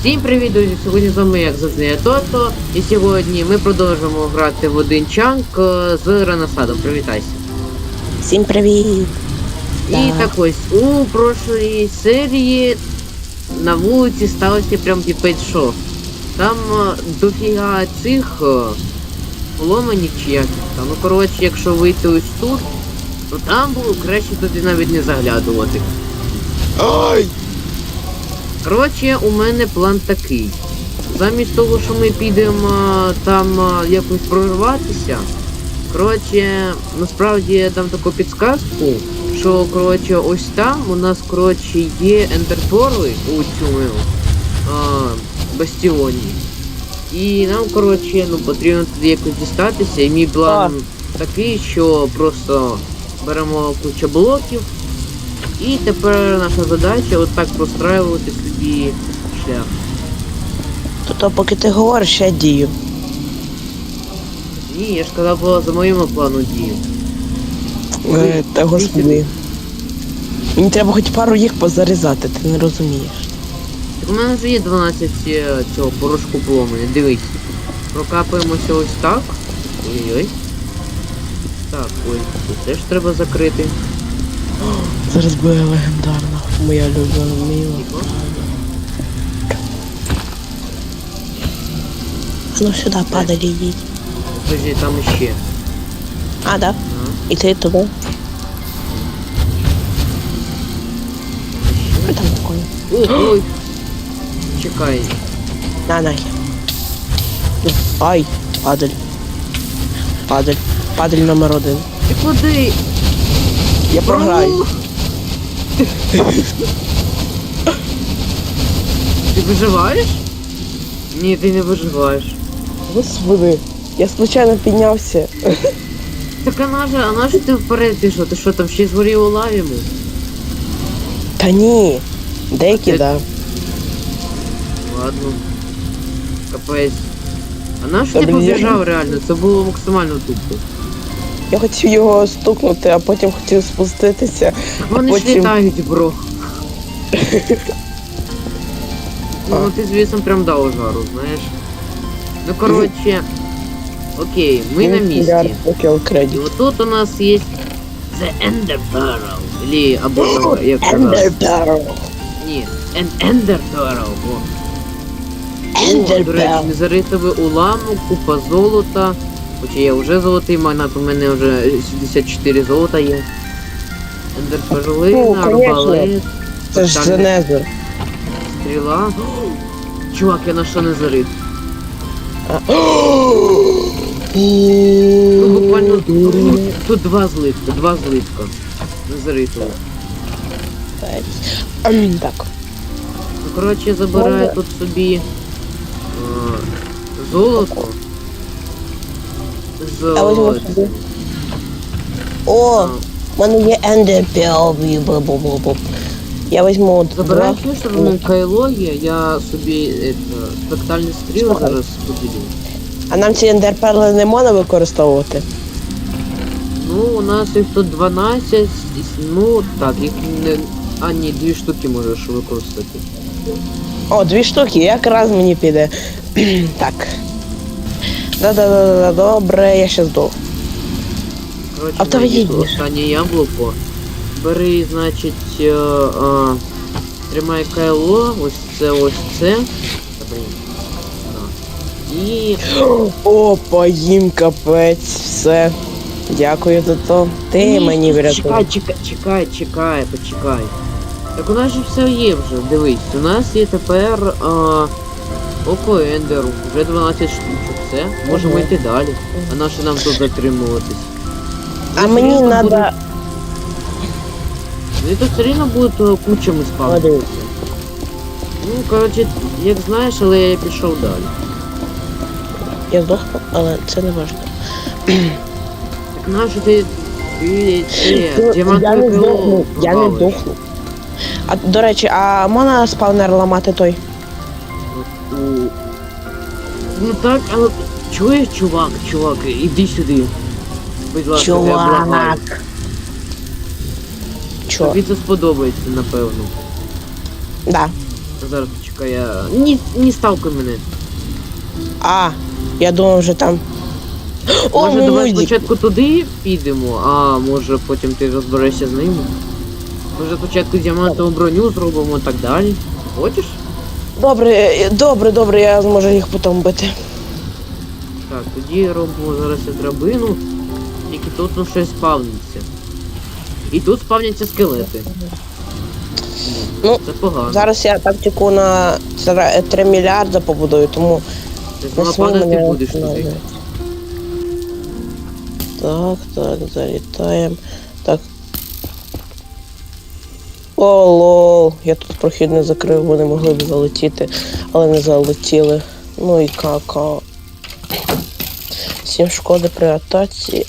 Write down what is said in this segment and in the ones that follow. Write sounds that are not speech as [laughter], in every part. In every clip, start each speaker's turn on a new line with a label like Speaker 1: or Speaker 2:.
Speaker 1: Всім привіт, друзі! Сьогодні з вами, як завжди, я Тото. І сьогодні ми продовжимо грати в один чанк е, з Ренасадом. Привітайся.
Speaker 2: Всім привіт!
Speaker 1: І
Speaker 2: Так.
Speaker 1: так ось у прошлій серії на вулиці сталося прям піпець що. Там е, дофіга цих е, поломані чи як там. Ну коротше, якщо вийти ось тут, то там було краще туди навіть не заглядувати.
Speaker 2: Ай!
Speaker 1: Коротше, у мене план такий. Замість того, що ми підемо там якось прорватися. Коротше, насправді я дам таку підсказку, що коротше, ось там у нас коротше є ендерпорли у цьому а, бастіоні. І нам, коротше, ну потрібно туди якось дістатися. І мій план такий, що просто беремо кучу блоків. І тепер наша задача отак простраювати собі шлях.
Speaker 2: То поки ти говориш, я дію.
Speaker 1: Ні, я ж казав було за моїм плану дію.
Speaker 2: Е, Та господи. Мені треба хоч пару їх позарізати, ти не розумієш.
Speaker 1: Так у мене вже є 12 е, цього порошку поломані, дивись. Прокапаємося ось так. Ой-ой. Так, ой, тут теж треба закрити.
Speaker 2: Зараз буде легендарна. Моя любима мила. Ну сюди падалі йдіть.
Speaker 1: Подожди, там іще.
Speaker 2: А, да.
Speaker 1: А,
Speaker 2: І ти туди. Що там таке?
Speaker 1: Ой, ой. Чекай.
Speaker 2: На нахер. Ай, падаль. Падаль. Падаль номер один.
Speaker 1: Ти куди?
Speaker 2: Я програю.
Speaker 1: Ти виживаєш? Ні, ти не виживаєш.
Speaker 2: Господи, я случайно піднявся.
Speaker 1: Так а же, а на ти вперед пішов? Ти що там ще згорів у лаві?
Speaker 2: Та ні. Деякі,
Speaker 1: Ти-
Speaker 2: да.
Speaker 1: Ладно. Капець. А на що
Speaker 2: Та
Speaker 1: ти
Speaker 2: блін,
Speaker 1: побіжав реально? Це було максимально тупо.
Speaker 2: Я хотів його стукнути, а потім хотів спуститися.
Speaker 1: Так вони ж
Speaker 2: потім-
Speaker 1: літають, бро. [laughs] Ну ти звісно прям дав жару, знаєш. Ну коротше. Окей, ми на.
Speaker 2: Окей,
Speaker 1: І
Speaker 2: кредит.
Speaker 1: отут у нас є The Ender Barrel. Или там, як казати.
Speaker 2: Barrel.
Speaker 1: Ні, An Ender Barrel. О. О, до речі,
Speaker 2: Barrel.
Speaker 1: незаритовий уламок, купа золота. Хоча я вже золотий магнат, у мене вже 74 золота є. Ендер
Speaker 2: Ну,
Speaker 1: перлина,
Speaker 2: конечно.
Speaker 1: арбалет,
Speaker 2: Це ж Женезер.
Speaker 1: стріла. Чувак, я нашла незарит. Ну, буквально тут, два злитка, два злитка.
Speaker 2: Ам, Так.
Speaker 1: Ну, коротше, забираю тут собі е, золото. З...
Speaker 2: Я візьму собі. О, в мене є Ender Pearl. бу-бу-бу-бу. Я візьму
Speaker 1: Забираю
Speaker 2: два.
Speaker 1: те, що в мене кайлогія, я собі е, спектальні стріли
Speaker 2: Слухай.
Speaker 1: зараз поділю.
Speaker 2: А нам ці Pearl не можна використовувати?
Speaker 1: Ну, у нас їх тут 12, ну так, їх не. А, ні, дві штуки можеш використати.
Speaker 2: О, дві штуки, якраз мені піде. [clears throat] так. Да-да-да, добре, я ще здох.
Speaker 1: Коротше,
Speaker 2: А в тебе є
Speaker 1: останнє яблуко. Бери, значить, е, е, тримай кайло, ось це, ось це. І
Speaker 2: Опа, їм капець, все. Дякую за то. Ти
Speaker 1: Ні,
Speaker 2: мені
Speaker 1: Чекай,
Speaker 2: врятував.
Speaker 1: чекай, чекай, чекай, почекай. Так у нас же все є вже, дивись, у нас є тепер а, око ендеру, вже 12 штучок, все, можемо йти далі. А на що нам тут затримуватись?
Speaker 2: А мені треба.
Speaker 1: Ну тут все рівно будуть е, кучами спавнитися. Ну, коротше, як знаєш, але я пішов далі.
Speaker 2: Я здохну, але це не важливо.
Speaker 1: Так нащо ти... Ти, ти,
Speaker 2: Ну, Я
Speaker 1: діамантове крило
Speaker 2: здохну, я не здохну. А до речі, а можна спавнер ламати той?
Speaker 1: У... Ну так, але чуєш, чувак, чувак, іди сюди. Будь ласка, я благаю.
Speaker 2: Чувак. Чо?
Speaker 1: Тобі це сподобається, напевно.
Speaker 2: Да.
Speaker 1: Зараз почекай. Чекай, я... Не, не сталкуй мене.
Speaker 2: А, я думав вже там. О,
Speaker 1: може, давай
Speaker 2: Муді.
Speaker 1: спочатку туди підемо, а може потім ти розберешся з ними. Може спочатку діамантову броню зробимо і так далі. Хочеш?
Speaker 2: Добре, е, добре, добре, я зможу їх потім бити.
Speaker 1: Так, тоді робимо зараз я драбину, тільки тут ну, щось спавниться. І тут спавняться скелети.
Speaker 2: Ну,
Speaker 1: Це погано.
Speaker 2: Зараз я тактику на 3 мільярда побудую, тому
Speaker 1: Ти
Speaker 2: не
Speaker 1: знову падати
Speaker 2: мене
Speaker 1: будеш туди.
Speaker 2: Так, так, залітаємо. Так. О, лол. Я тут прохід не закрив, вони могли б залетіти, але не залетіли. Ну і кака. Сім шкоди при атаці.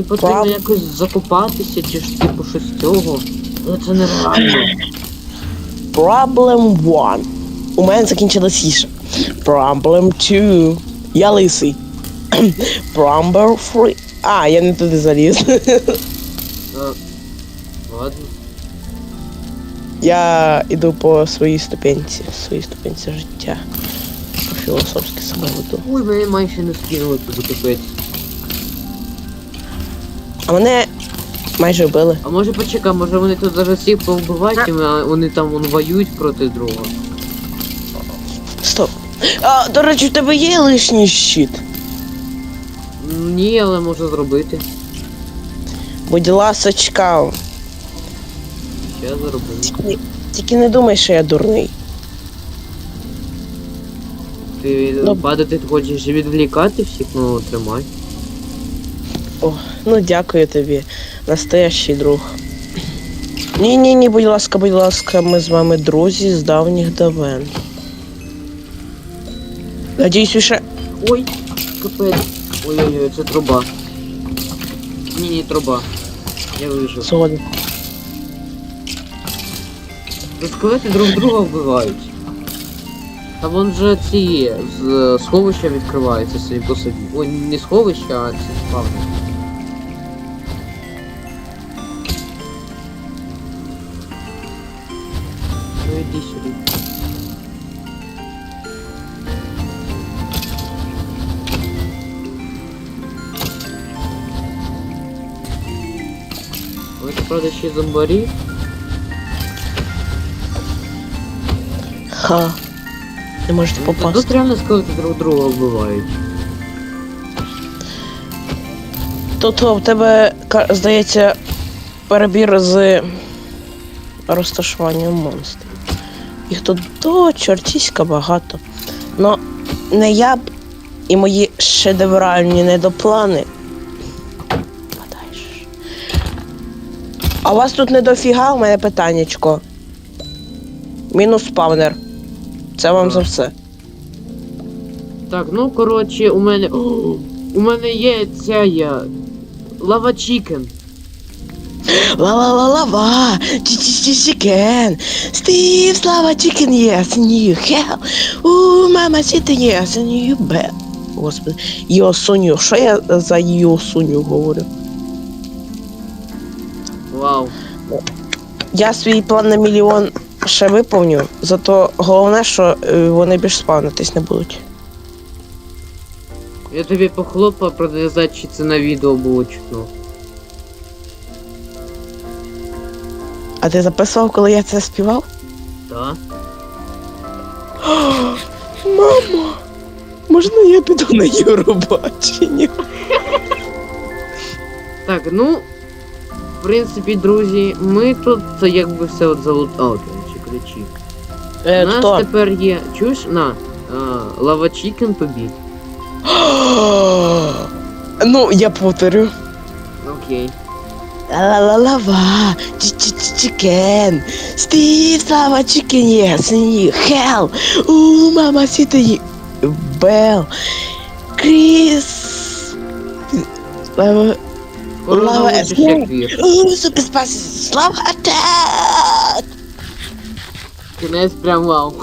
Speaker 1: Мені потрібно
Speaker 2: Правда.
Speaker 1: якось закопатися чи ж типу щось цього. Але це нереально.
Speaker 2: Problem one. У мене закінчилась їжа. Problem two. Я лисий. [clears throat] Problem three. А, я не туди заліз.
Speaker 1: А, ладно.
Speaker 2: Я іду по своїй ступенці, своїй ступенці життя. По філософськи себе веду.
Speaker 1: Ой, мене майже не скинули капець.
Speaker 2: А мене майже вбили.
Speaker 1: А може почекай, може вони тут зараз всіх повбивають, а вони там вон, воюють проти друга.
Speaker 2: Стоп. А, до речі, в тебе є лишній щит?
Speaker 1: Ні, але можу зробити.
Speaker 2: Будь ласочка.
Speaker 1: Ще зроблю.
Speaker 2: Тільки, тільки не думай, що я дурний.
Speaker 1: Ти
Speaker 2: Ну.
Speaker 1: падати хочеш відвлікати всіх, ну тримай.
Speaker 2: О, ну дякую тобі, настоящий друг. Ні, ні, ні, будь ласка, будь ласка, ми з вами друзі з давніх давен. Надіюсь, ще.
Speaker 1: Ой, капець. Ой-ой-ой, це труба. Ні, ні, труба. Я вижив. Ну, Скелети друг друга вбивають. Та вон же ці з сховища відкриваються собі по собі. Ой, не сховища, а ці спавни. Іди сюди. Ой, правда ще й зомбарі.
Speaker 2: Ха. Не можете
Speaker 1: Ну,
Speaker 2: попасти.
Speaker 1: Тут реально скелети друг друга вбивають.
Speaker 2: Тут о, в тебе, здається, перебір з розташуванням монстрів. Їх тут до чортіська багато. Но не я б і мої шедевральні недоплани. А у вас тут не дофіга, у мене питаннячко. Мінус спавнер. Це вам за все.
Speaker 1: Так, ну коротше, у мене. О, [gasps] у мене є ця я. Лава чікен.
Speaker 2: Ла-ла-ла-ла-ла, чі-чі-чі-чікен. Стив, слава чікен, yes, new hell. У, мама, сіти, yes, new bell. Господи, Йосуню, що я за Йосуню говорю?
Speaker 1: Вау.
Speaker 2: Я свій план на мільйон ще виповню, зато головне, що е, вони більш спавнитись не будуть.
Speaker 1: Я тобі похлопав, продов'язати, чи це на відео було чутно.
Speaker 2: А ти записував, коли я це співав?
Speaker 1: Так?
Speaker 2: Мамо, можна я піду на Євробачення?
Speaker 1: Так, ну. В принципі, друзі, ми тут це якби все от залутали, коротше, ключі.
Speaker 2: Е,
Speaker 1: У нас
Speaker 2: хто?
Speaker 1: тепер є. Чуєш? На. А, лава чікен тобі.
Speaker 2: Ну, я повторю.
Speaker 1: Окей.
Speaker 2: Ла-ла-ла-ла-ва, чикен, Стив, слава чикен, yes, you hell, у мама сіти, Бел, Кріс, слава,
Speaker 1: Скоро
Speaker 2: Лава
Speaker 1: научиш,
Speaker 2: Есме.
Speaker 1: як вір.
Speaker 2: у супер спаси, слава атак.
Speaker 1: Кінець прям вау. [laughs]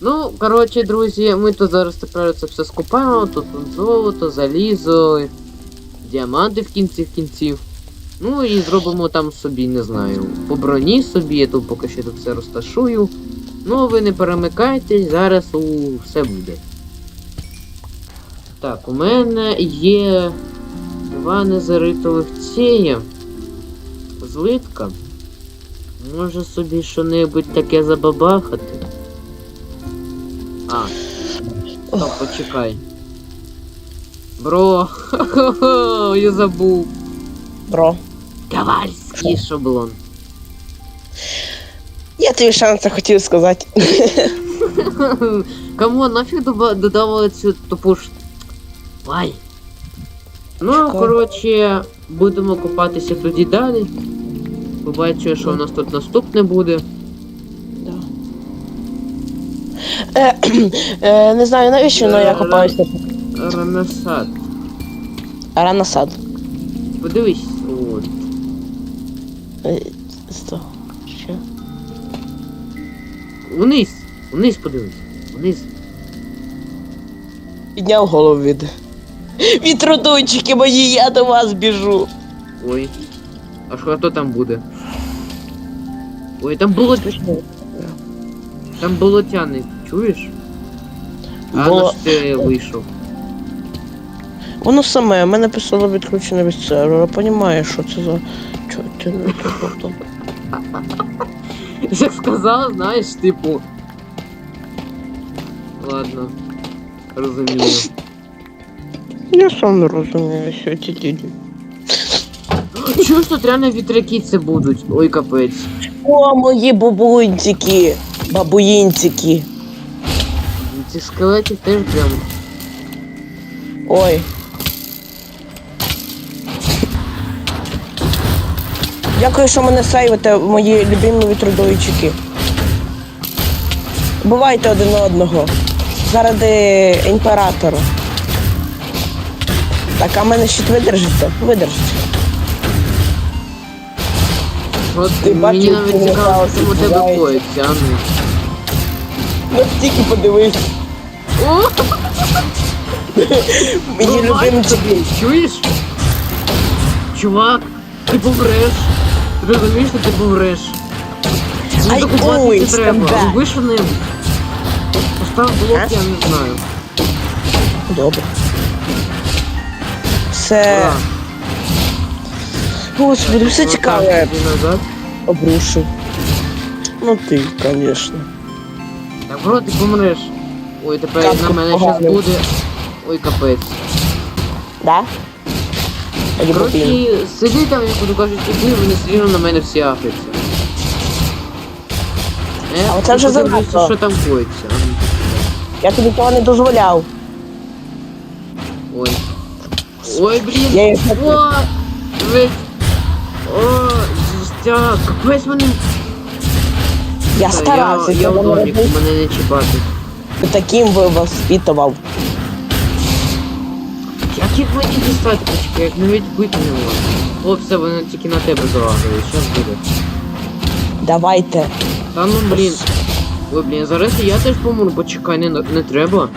Speaker 1: Ну, коротше, друзі, ми тут зараз тепер це все скупаємо, тут от золото, залізо, діаманти в кінці в кінців. Ну і зробимо там собі, не знаю, по броні собі, я тут поки що тут все розташую. Ну, ви не перемикайтесь, зараз у все буде. Так, у мене є два незаритових ціє. Злитка. Може собі що-небудь таке забабахати. А. Стоп, почекай. Бро, хо-хо-хо, [laughs] я забув.
Speaker 2: Бро.
Speaker 1: Ковальський шаблон.
Speaker 2: Я тобі шанси хотів сказати. [laughs]
Speaker 1: Кому нафіг додавали цю тупу ж. Вай. Ну, коротше, будемо купатися тоді далі. Побачу, що у нас тут наступне буде.
Speaker 2: Е, [clears throat] е, не знаю навіщо, але я копаюся.
Speaker 1: Ранасад.
Speaker 2: Рано сад.
Speaker 1: Подивись, от.
Speaker 2: Е, сто. Що?
Speaker 1: Вниз. Вниз подивись. Вниз.
Speaker 2: Підняв голову від. Трудунчики мої, я до вас біжу.
Speaker 1: Ой. А що хто там буде? Ой, там було. Там болотяний, чуєш? А на що ти вийшов?
Speaker 2: Воно саме, мене писало відключено від сервера. Понімаєш, що це за. Чо ти не тут?
Speaker 1: Як сказав, знаєш, типу. Ладно. Розумію.
Speaker 2: Я сам не розумію, що ці діді.
Speaker 1: Чуєш, тут реально вітряки це будуть? Ой, капець.
Speaker 2: О, мої бабунчики, бабуїнчики.
Speaker 1: Цих скелетів теж прям.
Speaker 2: Ой. Дякую, що мене сейвите, мої любимі вітродойчики. Бувайте один одного. Заради імператора. Так, а мене щит видержиться? Видержиться.
Speaker 1: От
Speaker 2: Ти
Speaker 1: мені
Speaker 2: бачив,
Speaker 1: навіть цікаво,
Speaker 2: Михайло
Speaker 1: що у тебе
Speaker 2: відбувається?
Speaker 1: коїться, а ну.
Speaker 2: Ну стільки подивись.
Speaker 1: О,
Speaker 2: Мені
Speaker 1: Бувай
Speaker 2: любимчики.
Speaker 1: тобі, Чуєш? Чувак, ти помреш. Розумієш, що ти помреш. Ну,
Speaker 2: Ай,
Speaker 1: докупати не треба.
Speaker 2: скандал.
Speaker 1: Роби що-небудь. Постав блок, я не знаю.
Speaker 2: Добре. Все.
Speaker 1: Ура.
Speaker 2: Господи, все
Speaker 1: Отак,
Speaker 2: цікаве.
Speaker 1: іди назад.
Speaker 2: Обрушив. Ну ти, звісно.
Speaker 1: Так, бро, ти помреш. Ой, тепер
Speaker 2: Капка
Speaker 1: на мене
Speaker 2: погано.
Speaker 1: щас буде. Ой, капець.
Speaker 2: Да?
Speaker 1: Коротше, сиди там, я буду кажуть, іди, вони все рівно на мене всі ахаються. Е,
Speaker 2: А оце вже
Speaker 1: подивлюся,
Speaker 2: занадто.
Speaker 1: що там коїться.
Speaker 2: Я тобі того не дозволяв.
Speaker 1: Ой. Ой, блін.
Speaker 2: Я їх не
Speaker 1: О, ви... О. Капець мене.
Speaker 2: Я
Speaker 1: Та,
Speaker 2: старався,
Speaker 1: Я, я у доміку, мене не чіпати.
Speaker 2: таким воспитував.
Speaker 1: Як їх мені дістати, почекай, як навіть бити не можу. О, все, вони тільки на тебе залагають, щас буде.
Speaker 2: Давайте.
Speaker 1: Та ну блін. Ой, блін, зараз і я теж помру, почекай, не, не треба.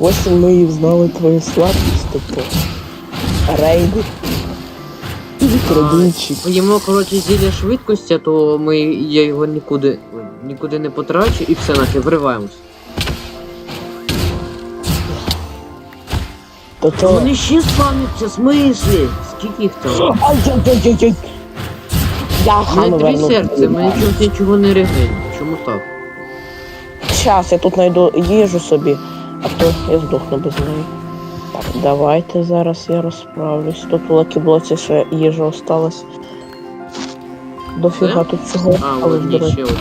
Speaker 2: Ось ми і знали твою слабкість, тобто. Рейди. Вітродунчик.
Speaker 1: Поїмо, коротше, зілля швидкості, а то ми, я його нікуди, нікуди не потрачу і все, нахи, вриваємось.
Speaker 2: То
Speaker 1: А
Speaker 2: то.
Speaker 1: вони ще спавняться, смислі? Скільки їх там?
Speaker 2: Ай-яй-яй-яй-яй. Я
Speaker 1: У мене три
Speaker 2: верну.
Speaker 1: серця, мене чомусь нічого не регне. Чому так?
Speaker 2: Щас, я тут знайду їжу собі, а то я здохну без неї. Так, давайте зараз я розправлюсь. Тут у лакіблоці ще їжа осталась. Дофіга тут всього,
Speaker 1: А,
Speaker 2: але
Speaker 1: от є ще один.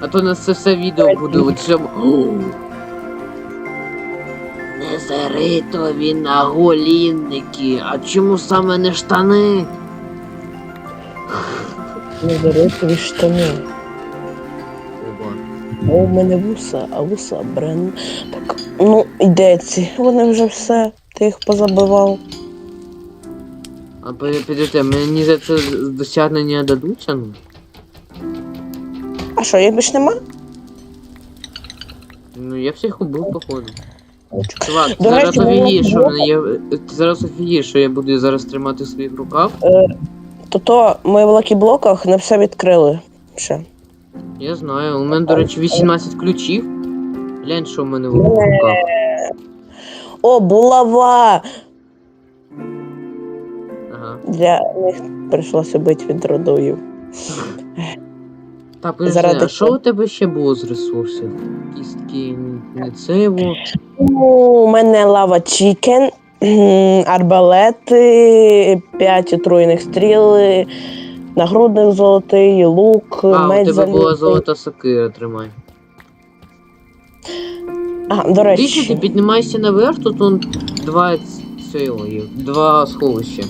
Speaker 1: А то у нас це все відео буде у цьому. Незаритові наголінники. А чому саме не штани?
Speaker 2: Не заритові штани. О, у мене вуса, а вуса брен. Так, ну, йде ці. Вони вже все. Ти їх позабивав.
Speaker 1: А пи- мені за це досягнення дадуться, ну?
Speaker 2: А що, їх більш нема?
Speaker 1: Ну я всіх убив, походу. Чувак, ти зараз
Speaker 2: речі,
Speaker 1: офігієш, що мене є. Ти зараз офігієш, що я буду зараз тримати в своїх руках.
Speaker 2: То то ми в лакіблоках не все відкрили. Ще.
Speaker 1: Я знаю, у мене, до речі, 18 ключів. Глянь, що в мене в руках.
Speaker 2: О, булава!
Speaker 1: Ага.
Speaker 2: Для них прийшлося бити від родою.
Speaker 1: Так, подожди,
Speaker 2: Заради
Speaker 1: а що у тебе ще було з ресурсів? Кістки, не.
Speaker 2: Ну, у мене лава чікен, арбалети, 5 отруєних стріл, нагрудник золотий, лук,
Speaker 1: А, у
Speaker 2: меч
Speaker 1: тебе була
Speaker 2: залізний.
Speaker 1: золота сокира, тримай.
Speaker 2: А, до речі,
Speaker 1: що ти піднімаєшся наверх, тут он два цього є, два сховища.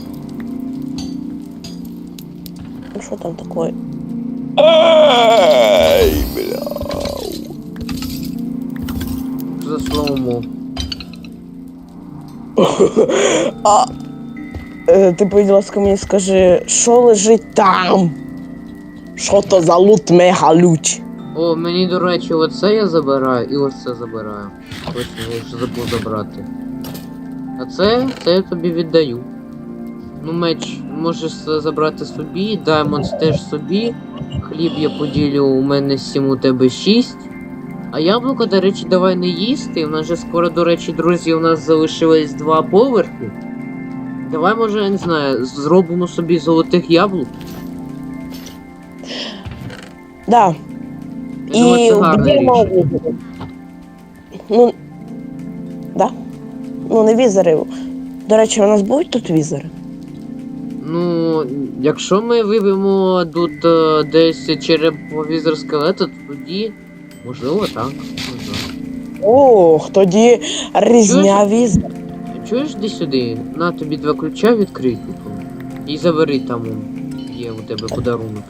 Speaker 2: ну, що там таке?
Speaker 1: Що за слоумо?
Speaker 2: А, е, ти, будь ласка, мені скажи, що лежить там? Що то за лут мега лють?
Speaker 1: О, мені, до речі, оце я забираю і оце забираю. Точно, я вже забув забрати. А це, це я тобі віддаю. Ну, меч можеш забрати собі, даймонд теж собі. Хліб я поділю, у мене 7, у тебе 6. А яблуко, до речі, давай не їсти. У нас же скоро, до речі, друзі, у нас залишилось два поверхи. Давай, може, я не знаю, зробимо собі золотих яблук.
Speaker 2: Да.
Speaker 1: Я думаю,
Speaker 2: І
Speaker 1: це гарне
Speaker 2: вб'ємо
Speaker 1: рішення.
Speaker 2: візерів. Ну. Да. Ну, не візерів. До речі, у нас будуть тут візери?
Speaker 1: Ну, якщо ми виб'ємо тут е, десь череповізор скелета, то тоді можливо так. Знаю.
Speaker 2: Ох, тоді різня візер.
Speaker 1: Чуєш де сюди? На тобі два ключа відкрий типу. І забери там є у тебе подарунок.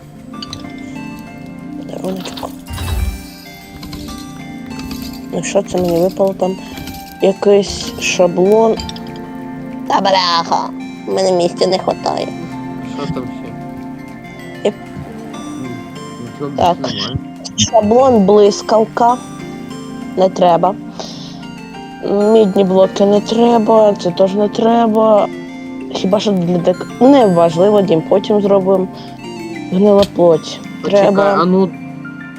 Speaker 2: Подаруночку. Ну що це мені випало там? Якийсь шаблон. Та бляха, мене місця не вистачає.
Speaker 1: Що там ще? Нічого
Speaker 2: Так.
Speaker 1: немає.
Speaker 2: Шаблон блискавка. Не треба. Мідні блоки не треба, це теж не треба. Хіба що для дек. Не важливо, дім потім зробимо. Гнила плоть.
Speaker 1: Почекай, а ну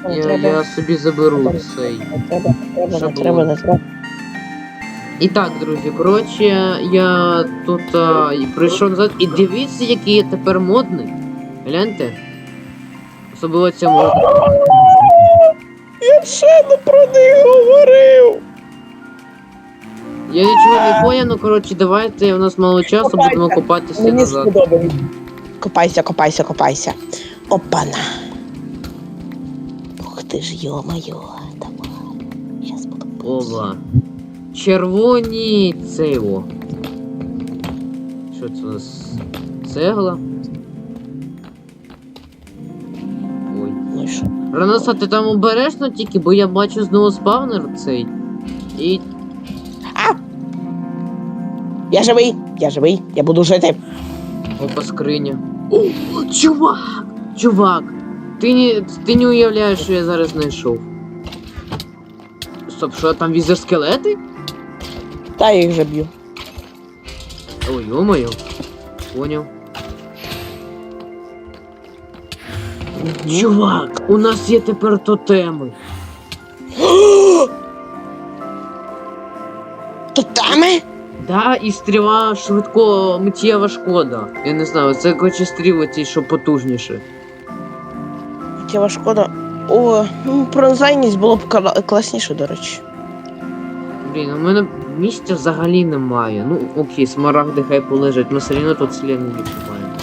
Speaker 1: я,
Speaker 2: треба.
Speaker 1: я собі заберу
Speaker 2: Треба.
Speaker 1: цей.
Speaker 2: Не треба, не треба, не треба, не треба.
Speaker 1: І так, друзі, коротше, я тут а, і прийшов назад. І дивіться, який я тепер модний. Гляньте. Особливо ця морда.
Speaker 2: Я ще не про них говорив.
Speaker 1: Я нічого не поняв, ну коротше, давайте, у нас мало часу,
Speaker 2: Копайте.
Speaker 1: будемо копатися
Speaker 2: Мені
Speaker 1: назад.
Speaker 2: сподобається. Копайся, копайся, копайся. Опана. Ух ти ж, йо-моє, давай. Щас буду.
Speaker 1: Ова. Червоні цево. Що це у нас? Цегла? Ой.
Speaker 2: Ну що?
Speaker 1: Раноса, ти там обережно тільки, бо я бачу знову спавнер цей. І А!
Speaker 2: Я живий, я живий, я буду жити.
Speaker 1: Опа, скриня. О, чувак! Чувак! Ти не, ти не уявляєш, що я зараз знайшов. Стоп, що там візер скелети?
Speaker 2: Та я їх же б'ю.
Speaker 1: Ой, ё-моё. Понял. Чувак, у нас є тепер тотеми. [gasps]
Speaker 2: Тотеми?
Speaker 1: Да, і стріла швидко миттєва шкода. Я не знаю, це коротше стріли ті, що потужніше.
Speaker 2: Тіла шкода. О, ну пронзайність було б кла- класніше, до речі.
Speaker 1: Блін, у мене місця взагалі немає. Ну, окей, смарагди хай полежать, ми все одно тут слід не відчуваємо.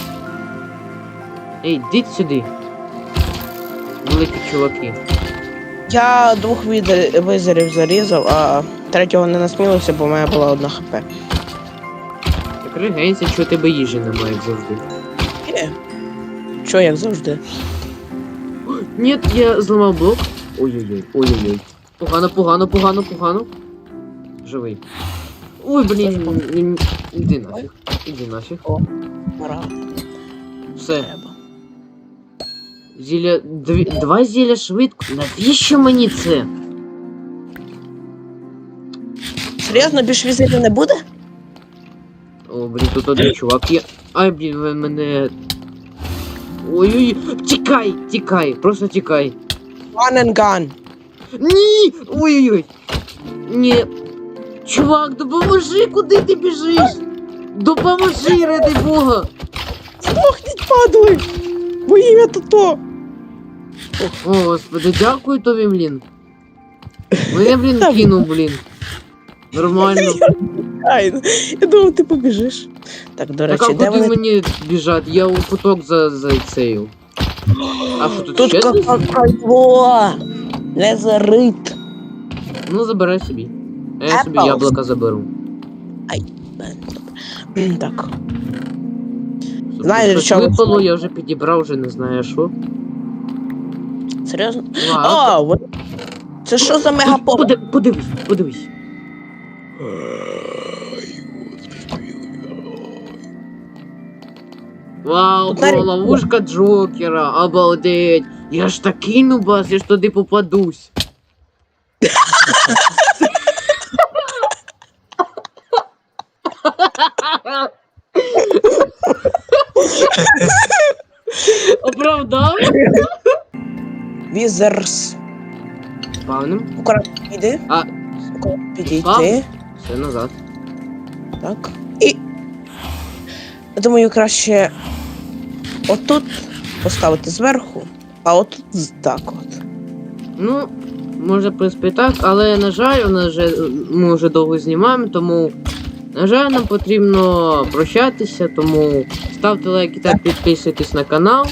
Speaker 1: Ей, йдіть сюди. Великі чуваки.
Speaker 2: Я двох визерів зарізав, а третього не насмілився, бо в мене була одна хп.
Speaker 1: Так регенься, що у тебе їжі немає, як завжди.
Speaker 2: Є. Що, як завжди?
Speaker 1: Ні, я зламав блок. Ой-ой-ой, ой-ой-ой. Погано, погано, погано, погано. Живий. Ой, блін, м, іди нафіг. Іди нафіг.
Speaker 2: Мара.
Speaker 1: Все,
Speaker 2: Треба.
Speaker 1: Зілля. Дві... Два зілля швидко. Навіщо мені це?
Speaker 2: Серйозно, більш візиту не буде?
Speaker 1: О, блін, тут один чувак є. Ай, блін, ви мене. Ой-ой, тікай, тікай, просто тікай.
Speaker 2: One and gun.
Speaker 1: Ні! Ой-ой-ой. Ні. Чувак, допоможи, куди ти біжиш? Допоможи, ради Бога.
Speaker 2: Здохніть, падли! Бо ім'я то то.
Speaker 1: О, господи, дякую тобі, блін. Мене, блін, кинув, блін. Нормально.
Speaker 2: Ай, я думав, ти побіжиш. Так, до
Speaker 1: Так а
Speaker 2: де
Speaker 1: куди
Speaker 2: вони?
Speaker 1: мені біжати? Я у куток за, за цею. А що тут,
Speaker 2: Тут
Speaker 1: ще? десь?
Speaker 2: кока-кола. Лезерит.
Speaker 1: Ну, забирай собі. А я собі
Speaker 2: Apples.
Speaker 1: яблука заберу.
Speaker 2: Так.
Speaker 1: Тобто,
Speaker 2: Знаєш,
Speaker 1: щось
Speaker 2: що-
Speaker 1: випало, я вже підібрав, вже не знаю що.
Speaker 2: Серйозно?
Speaker 1: Ладно.
Speaker 2: О, вот. Це що за мегапоп?
Speaker 1: Поди- Подивись, подивись. Вау,
Speaker 2: Тут навіть-
Speaker 1: бро, ловушка Джокера, обалдеть. Я ж такий нубас, я ж туди попадусь. [laughs] Оправдав?
Speaker 2: Візерс.
Speaker 1: Павним.
Speaker 2: Акуратно піди.
Speaker 1: А.
Speaker 2: Підійти.
Speaker 1: Все назад.
Speaker 2: Так. І. Я думаю, краще отут поставити зверху, а отут так от.
Speaker 1: Ну, може, в принципі, так, але на жаль, у нас вже, ми вже довго знімаємо, тому, на жаль, нам потрібно прощатися, тому ставте лайки та підписуйтесь на канал.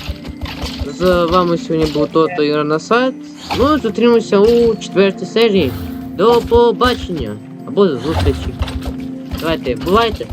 Speaker 1: З вами сьогодні був Тото Ігра на сайт. Ну зустрінемося у четвертій серії. До побачення або до зустрічі. Давайте, бувайте!